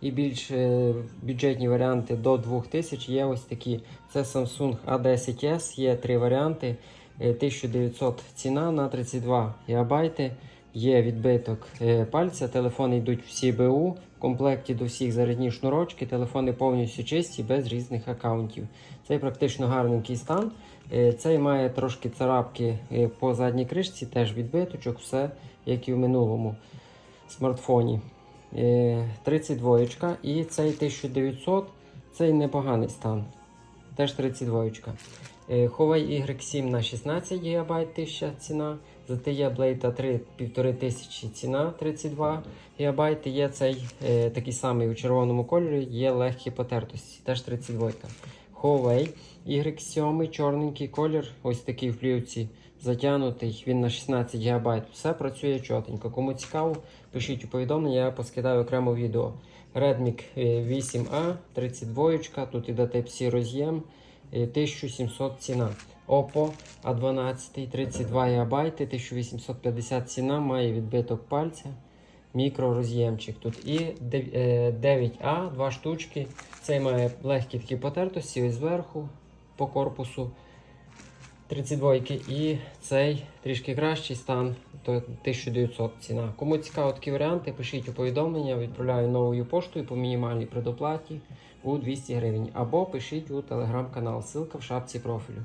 І більш е, бюджетні варіанти до 2000 є ось такі. Це Samsung A10s, є три варіанти. Е, 1900 ціна на 32 ГБ. Є відбиток е, пальця, телефони йдуть всі БУ, в комплекті до всіх зарядні шнурочки, телефони повністю чисті, без різних аккаунтів. Цей практично гарненький стан. Е, Цей має трошки царапки е, по задній кришці, теж відбиточок, все як і в минулому смартфоні. Е, 32 і цей 1900, цей непоганий стан. Теж 32. Е, Huawei Y7 на 16 ГБ 1000 ціна. ZTE Blade A3 1500 ціна 32 ГБ. Є цей е, такий самий у червоному кольорі, є легкі потертості, теж 32. Huawei Y7 чорненький колір, ось такий в плівці затягнутий, він на 16 ГБ. Все працює чотенько. Кому цікаво, пишіть у повідомлення, я поскидаю окремо відео. Redmi 8A 32, тут іде Type-C роз'єм. е, 1700 ціна. Oppo A12 32 ГБ, 1850 ціна, має відбиток пальця, мікророз'ємчик. Тут і 9А, два штучки. Цей має легкі такі потертості зверху по корпусу 32 і цей трішки кращий стан, то 1900 ціна. Кому цікаво такі варіанти, пишіть у повідомлення, відправляю новою поштою по мінімальній предоплаті у 200 гривень. Або пишіть у телеграм-канал, ссылка в шапці профілю.